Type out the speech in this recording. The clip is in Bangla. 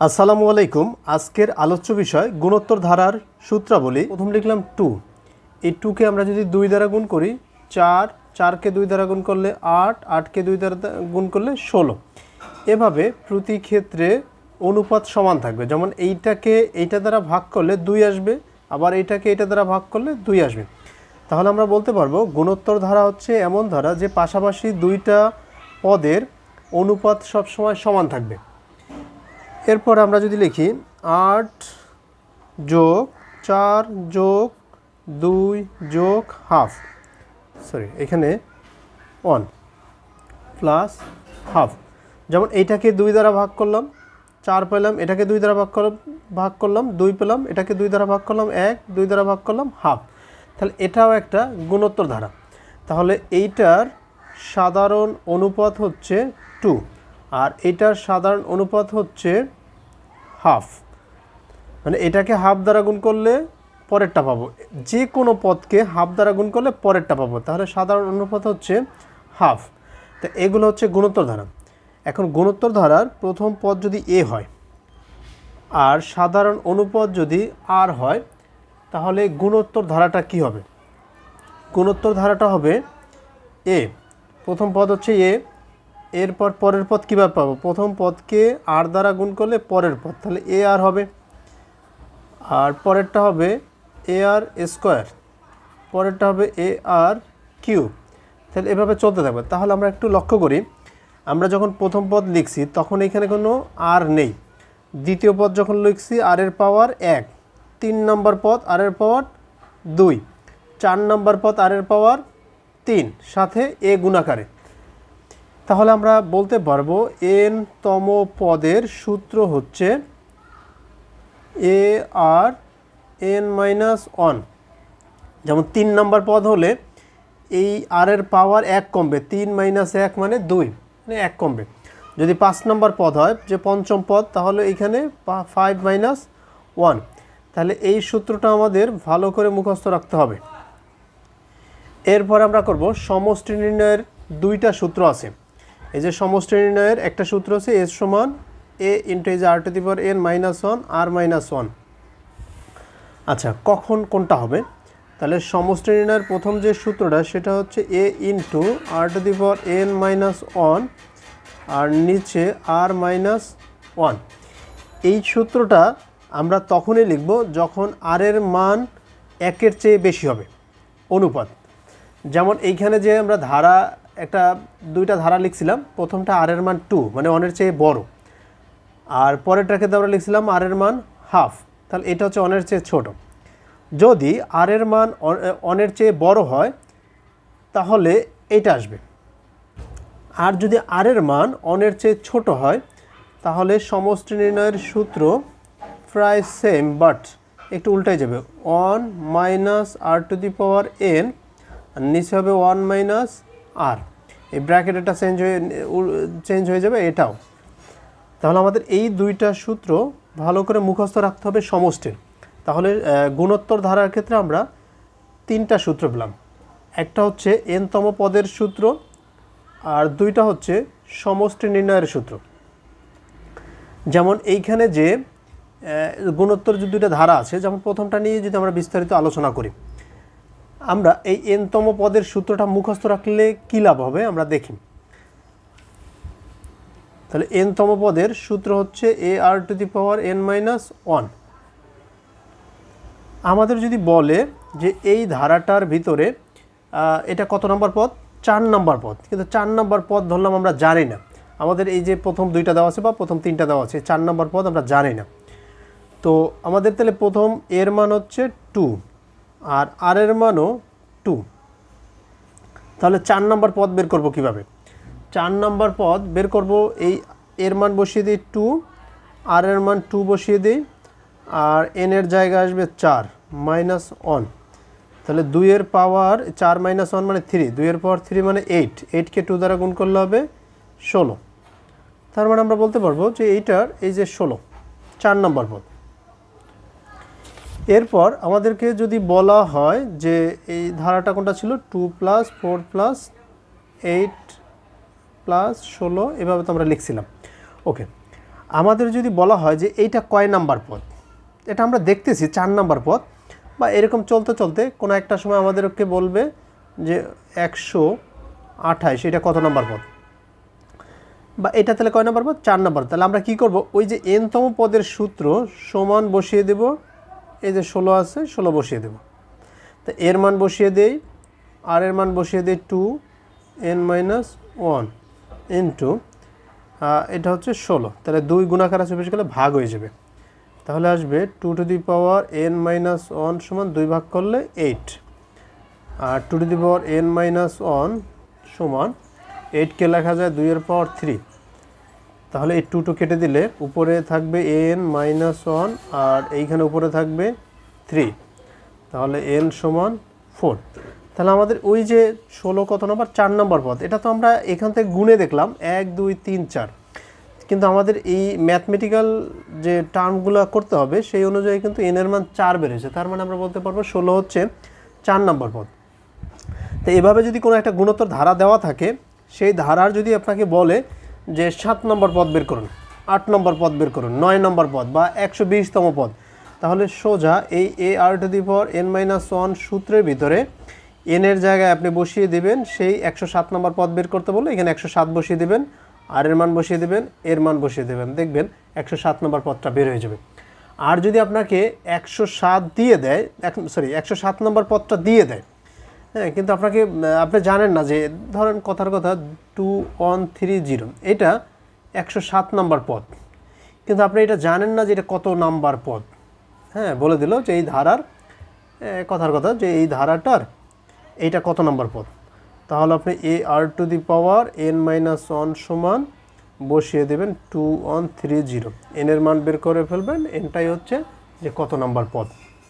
আসসালামু আলাইকুম। আজকের আলোচ্য বিষয় গুণোত্তর ধারার সূত্রাবলী। প্রথম লিখলাম টু। এই টুকে আমরা যদি দুই দ্বারা গুণ করি, চার, চারকে দুই দ্বারা গুণ করলে আট, আটকে দুই দ্বারা গুণ করলে ষোলো। এভাবে প্রতি ক্ষেত্রে অনুপাত সমান থাকবে। যেমন এইটাকে এইটা দ্বারা ভাগ করলে দুই আসবে, আবার এইটাকে এইটা দ্বারা ভাগ করলে দুই আসবে। তাহলে আমরা বলতে পারব গুণোত্তর ধারা হচ্ছে এমন ধারা যে পাশাপাশি দুইটা পদের অনুপাত সবসময় সমান থাকবে। এরপর আমরা যদি লিখি আট যোগ চার যোগ দুই যোগ হাফ সরি এখানে ওয়ান প্লাস হাফ যেমন এইটাকে দুই দ্বারা ভাগ করলাম, চার পেলাম, এটাকে দুই দ্বারা ভাগ করলাম ভাগ করলাম, দুই পেলাম, এটাকে দুই দ্বারা ভাগ করলাম, এক, দুই দ্বারা ভাগ করলাম হাফ তাহলে এটাও একটা গুণোত্তর ধারা। তাহলে এইটার সাধারণ অনুপাত হচ্ছে টু আর এইটার সাধারণ অনুপাত হচ্ছে হাফ। মানে এটাকে হাফ দ্বারা গুণ করলে পরেরটা পাবো। যে কোনো পদকে হাফ দ্বারা গুণ করলে পরেরটা পাবো। তাহলে সাধারণ অনুপাত হচ্ছে হাফ। তো এগুলো হচ্ছে গুণোত্তর ধারা। এখন গুণোত্তর ধারার প্রথম পদ যদি এ হয়, আর সাধারণ অনুপদ যদি আর হয়, তাহলে গুণোত্তর ধারাটা কি হবে? গুণোত্তর ধারাটা হবে এ। প্রথম পদ হচ্ছে এ। এরপর পরের পদ কীভাবে পাবো? প্রথম পদকে আর দ্বারা গুণ করলে পরের পদ, তাহলে এ আর হবে। আর পরেরটা হবে এ আর স্কোয়ার, পরেরটা হবে এ আর কিউ তাহলে এভাবে চলতে থাকবে। তাহলে আমরা একটু লক্ষ্য করি, আমরা যখন প্রথম পদ লিখছি, তখন এখানে কোনো আর নেই। দ্বিতীয় পদ যখন লিখছি আর এর পাওয়ার এক। তিন নম্বর পদ আর এর পাওয়ার দুই। চার নম্বর পদ আর এর পাওয়ার তিন। সাথে এ গুণাকারে। তাহলে আমরা বলতে পারব এন তম পদের সূত্র হচ্ছে A R N minus one. যেমন তিন নম্বর পদ হলে এই আর এর পাওয়ার এক কমবে, তিন মাইনাস এক মানে দুই মানে এক কমবে। যদি পাঁচ নম্বর পদ হয়, যে পঞ্চম পদ, তাহলে এখানে ফাইভ মাইনাস ওয়ান তাহলে এই সূত্রটা আমাদের ভালো করে মুখস্থ রাখতে হবে। এরপর আমরা করব সমষ্টি নির্ণয়ের দুইটা সূত্র আছে। এই যে সমষ্টি নির্ণয়ের একটা সূত্র আছে, এস সমান এ ইন্টু এই যে R to the power N minus one R minus one আচ্ছা কখন কোনটা হবে? তাহলে সমষ্টি নির্ণয়ের প্রথম যে সূত্রটা, সেটা হচ্ছে A into R to the power N minus one আর নিচে আর মাইনাস ওয়ান এই সূত্রটা আমরা তখনই লিখব যখন আর এর মান একের চেয়ে বেশি হবে, অনুপাত। যেমন এইখানে যে আমরা ধারা একটা দুইটা ধারা লিখছিলাম। প্রথমটা আর এর মান টু মানে অনের চেয়ে বড়। আর পরেরটার ক্ষেত্রে আমরা লিখছিলাম আর এর মান হাফ তাহলে এটা হচ্ছে অনের চেয়ে ছোট। যদি আর এর মান অনের চেয়ে বড় হয়, তাহলে এইটা আসবে। আর যদি আর এর মান অনের চেয়ে ছোট হয়, তাহলে সমষ্টি নির্ণয়ের সূত্র প্রায় সেম বাট একটু উল্টাই যাবে। One minus R to the power N আর নিচে হবে ওয়ান মাইনাস আর, এই ব্র্যাকেট এটা চেঞ্জ হয়ে চেঞ্জ হয়ে যাবে এটাও। তাহলে আমাদের এই দুইটা সূত্র ভালো করে মুখস্থ রাখতে হবে সমষ্টির। তাহলে গুণোত্তর ধারার ক্ষেত্রে আমরা তিনটা সূত্র পেলাম। একটা হচ্ছে এনতম পদের সূত্র, আর দুইটা হচ্ছে সমষ্টি নির্ণয়ের সূত্র। যেমন এইখানে যে গুণোত্তর যে দুইটা ধারা আছে, যেমন প্রথমটা নিয়ে যদি আমরা বিস্তারিত আলোচনা করি। আমরা এই এনতম পদের সূত্রটা মুখস্থ রাখলে কী লাভ হবে? আমরা দেখি। তাহলে এনতম পদের সূত্র হচ্ছে A R to the power N minus one. আমাদের যদি বলে যে এই ধারাটার ভিতরে এটা কত নম্বর পদ? চার নম্বর পদ। কিন্তু চার নম্বর পদ ধরলাম আমরা জানি না। আমাদের এই যে প্রথম দুইটা দেওয়া আছে বা প্রথম তিনটা দেওয়া আছে চার নম্বর পদ আমরা জানি না। তো আমাদের তাহলে প্রথম এর মান হচ্ছে টু। আর আর এর মানও টু তাহলে চার নম্বর পদ বের করব কীভাবে? চার নম্বর পদ বের করব, এই এর মান বসিয়ে দিই টু আর এর মান টু বসিয়ে দিই, আর এন এর জায়গায় আসবে চার মাইনাস ওয়ান তাহলে দুইয়ের পাওয়ার চার মাইনাস ওয়ান মানে থ্রি দুইয়ের পাওয়ার থ্রি মানে এইট এইটকে টু দ্বারা গুণ করলে হবে ষোলো। তার মানে আমরা বলতে পারব যে এইটার এই যে ষোলো, চার নম্বর পদ। এরপর আমাদেরকে যদি বলা হয় যে এই ধারাটা কোনটা ছিল? Two plus four plus eight plus ষোলো, এভাবে তো আমরা লিখছিলাম। ওকে আমাদের যদি বলা হয় যে এইটা কয় নাম্বার পদ? এটা আমরা দেখতেছি চার নাম্বার পদ, বা এরকম চলতে চলতে কোনো একটা সময় আমাদেরকে বলবে যে একশো আঠাইশ, এটা কত নাম্বার পদ? বা এটা তাহলে কয় নাম্বার পদ? চার নাম্বার। তাহলে আমরা কি করব? ওই যে এনতম পদের সূত্র সমান বসিয়ে দেব এই যে ষোলো আছে, ষোলো বসিয়ে দেব। তো এর মান বসিয়ে দেই, আর এর মান বসিয়ে দেই two N minus one into এটা হচ্ছে ষোলো। তাহলে দুই গুণাকার আছে, বেশি গেলে ভাগ হয়ে যাবে। তাহলে আসবে two to the power N minus one সমান দুই ভাগ করলে eight R two to the power N minus one সমান এইটকে লেখা যায় দুইয়ের পাওয়ার থ্রি তাহলে এই টু টু কেটে দিলে উপরে থাকবে এন মাইনাস ওয়ান আর এইখানে উপরে থাকবে থ্রি তাহলে এন সমান ফোর তাহলে আমাদের ওই যে ষোলো কত নম্বর? চার নম্বর পদ এটা তো আমরা এখান থেকে গুণে দেখলাম, এক, দুই, তিন, চার। কিন্তু আমাদের এই ম্যাথমেটিক্যাল যে টার্মগুলো করতে হবে, সেই অনুযায়ী কিন্তু এনের মান চার বেড়েছে। তার মানে আমরা বলতে পারব ষোলো হচ্ছে চার নম্বর পদ তো এভাবে যদি কোনো একটা গুণোত্তর ধারা দেওয়া থাকে, সেই ধারার যদি আপনাকে বলে যে সাত নম্বর পদ বের করুন, আট নম্বর পদ বের করুন, নয় নম্বর পদ বা একশো বিশতম পদ। তাহলে সোজা এই A R to the power N minus one সূত্রের ভিতরে এনের জায়গায় আপনি বসিয়ে দিবেন, সেই একশো সাত নম্বর পদ বের করতে বললে এখানে একশো সাত বসিয়ে দিবেন, আর এর মান বসিয়ে দেবেন, এর মান বসিয়ে দেবেন। দেখবেন একশো সাত নম্বর পদটা বের হয়ে যাবে। আর যদি আপনাকে একশো সাত দিয়ে দেয়, এক সরি একশো সাত নম্বর পদটা দিয়ে দেয় হ্যাঁ কিন্তু আপনাকে, আপনি জানেন না যে, ধরেন কথার কথা টু ওয়ান থ্রি জিরো এটা একশো সাত নাম্বার পদ। কিন্তু আপনি এটা জানেন না যে এটা কত নাম্বার পদ। হ্যাঁ বলে দিল যে এই ধারার কথার কথা যে এই ধারাটার এইটা কত নাম্বার পদ। তাহলে আপনি A R to the power N minus one সমান বসিয়ে দেবেন টু ওয়ান থ্রি জিরো এনের মান বের করে ফেলবেন, এনটাই হচ্ছে যে কত নাম্বার পদ।